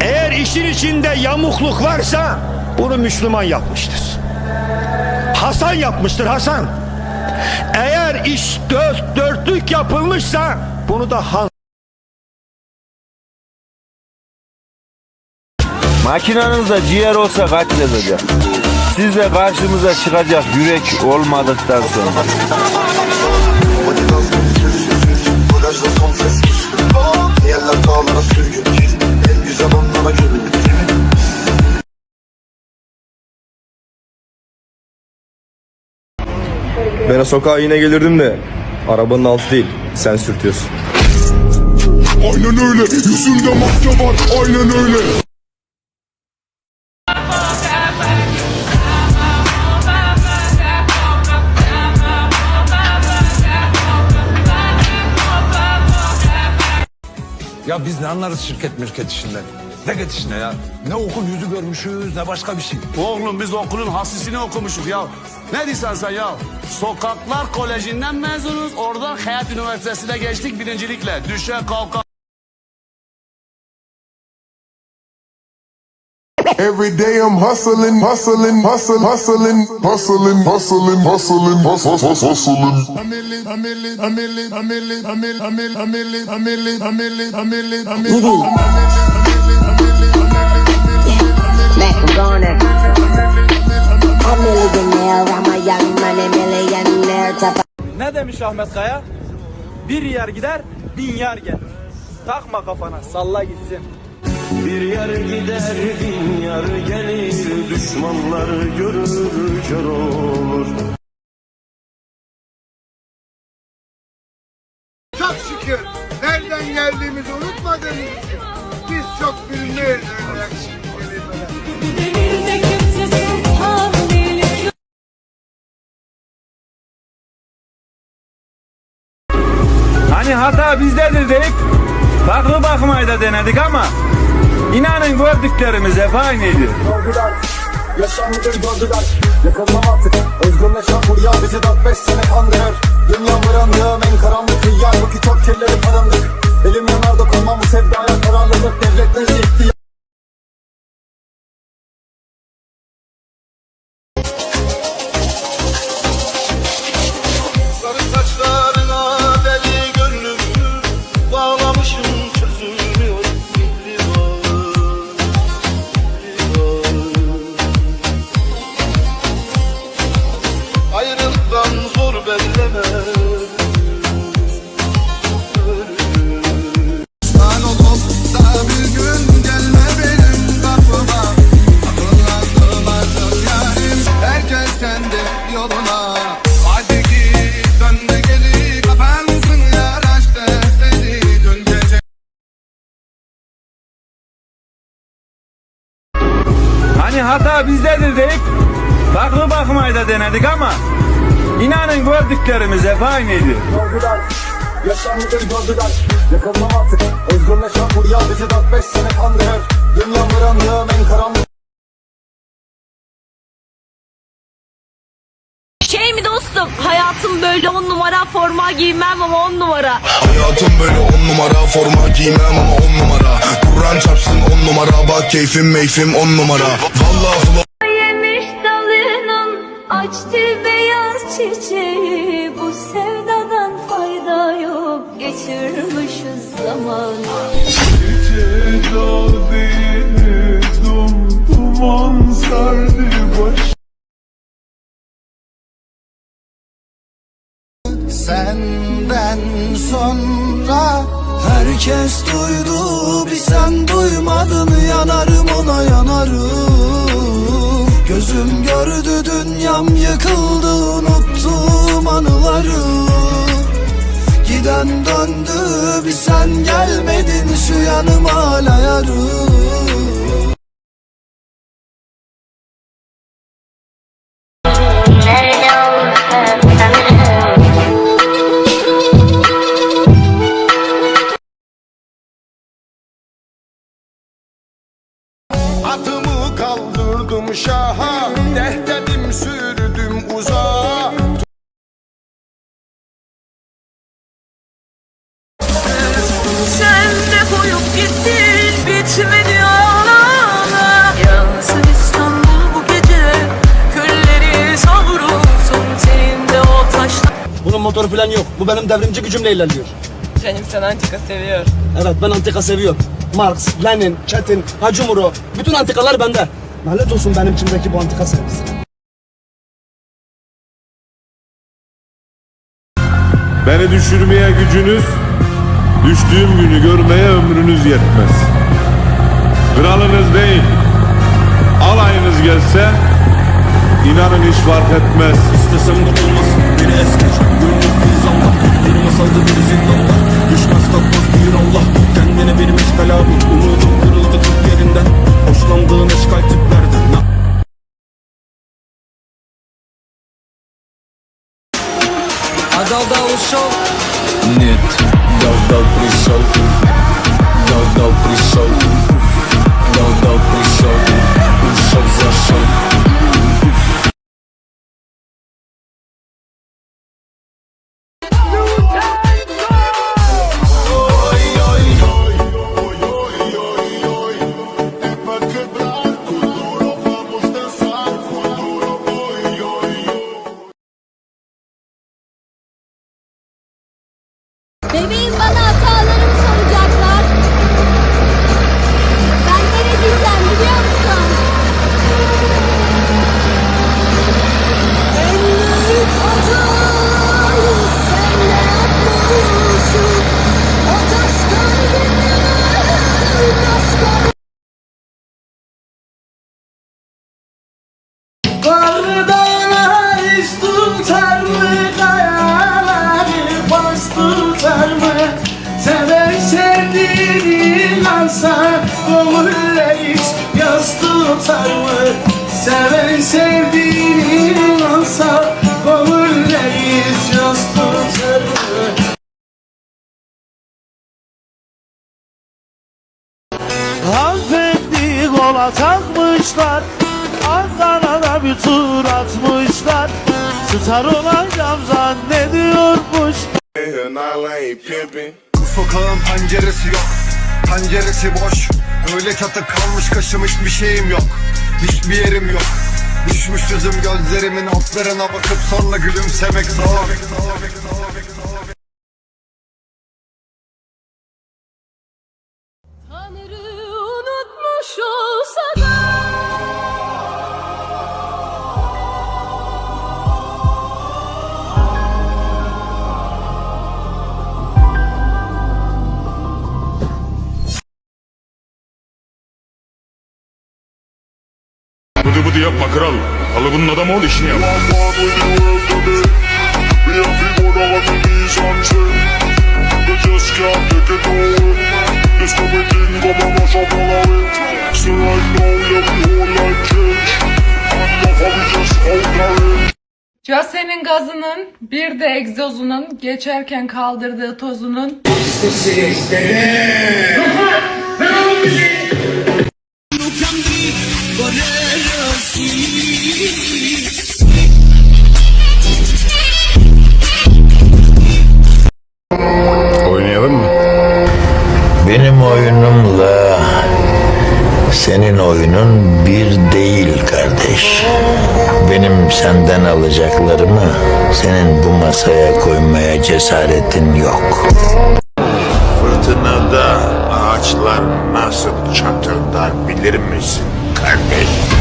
Eğer işin içinde yamukluk varsa bunu Müslüman yapmıştır. Hasan yapmıştır Hasan. Eğer iş dört dörtlük yapılmışsa bunu da Han Makinanızda ciğer olsa kaç yazacak? Siz de karşımıza çıkacak yürek olmadıktan sonra. Bagajda son ses Müslüm Diğerler dağlara sürgün Ben o sokağa yine gelirdim de arabanın altı değil sen sürtüyorsun. Aynen öyle. Yüzünde maske var. Aynen öyle. Ya biz ne anlarız şirket mirket işinden? Ne işine ya? Ne okul yüzü görmüşüz ne başka bir şey. Oğlum biz okulun hasisini okumuşuk ya. Ne diyorsun sen ya? Sokaklar Koleji'nden mezunuz. Oradan Hayat Üniversitesi'ne geçtik birincilikle. Düşe kalka. Every day I'm hustling, hustling, hustling, hustling, hustling, hustling, hustling, hustling, hustling. I'm gonna. A millionaire, I'm a young money millionaire. Ne demiş Ahmet Kaya? Bir yer gider, bin yer gelir. Takma kafana, salla gitsin. Bir yer gider bin yer gelir düşmanlar görür kör olur. Hata bizdedir dedik. Farklı bakmayı da denedik ama inanın gördüklerimiz hep aynıydı. Gördüler Yaşanlıdır gördüler artık Özgürleş yağmur ya bizi 4-5 sene kandırır Dünya mırandığım en karanlık hıyar Bu ki kirleri karanlık Elim yanar dokunmam bu sevdaya kararlılık Devletleri yıktı hata bizdedir dedik. Farklı bakmayı da denedik ama inanın gördüklerimiz hep aynıydı. gördüler Yaşanlıdır gördüler Yakınmam artık Özgürleş yağmur ya bizi 4-5 sene kandırır Dünya mırandığım en karanlık Şey mi dostum hayatım böyle on numara forma giymem ama on numara. Hayatım böyle on numara forma giymem ama on numara. Kur'an çarpsın on numara bak keyfim meyfim on numara. Vallahi flow Yemiş dalının açtı beyaz çiçeği bu sevdadan fayda yok geçirmişiz zaman. Senden sonra Herkes duydu sen duymadın Yanarım ona yanarım. Gözüm gördü dünyam yıkıldı Unuttum anıları. Giden döndü bir sen gelmedin Şu yanıma hala yarım motoru falan yok. Bu benim devrimci gücümle ilerliyor. Canım sen antika seviyor. Evet ben antika seviyorum. Marx, Lenin, Çetin, Hacı Muro. Bütün antikalar bende. Lanet olsun benim içimdeki bu antika sevgisi. Beni düşürmeye gücünüz, düştüğüm günü görmeye ömrünüz yetmez. Kralınız değil, alayınız gelse, inanın hiç fark etmez. İstesem de olmaz beni es geç Gönlüm fizanda Bir masalda bir zindanda Düşmez kalkmaz bir Allah Kendine bir meşgal abi. Umudum kırıldı kırk yerinden. Hoşlandığım eşkal tiplerden baby. Seven sevdiğini Gönüller hiç yaz tutar mı? Hanımefendi kola takmışlar Ankara'da bir tur atmışlar. Star olacağım zannediyormuş. Bu sokağın penceresi yok. Penceresi boş. Öyle çatı kalmış kaşım hiçbir şeyim yok Hiçbir yerim yok. Düşmüş yüzüm gözlerimin altlarına bakıp sonra gülümsemek zor adamı ol işini yap. Case'nin gazının bir de egzozunun geçerken kaldırdığı tozunun. Oynayalım Benim oyunumla senin oyunun bir değil kardeş. Benim senden alacaklarımı senin bu masaya koymaya cesaretin yok. Fırtınada ağaçlar nasıl çatırdar bilir misin kardeş?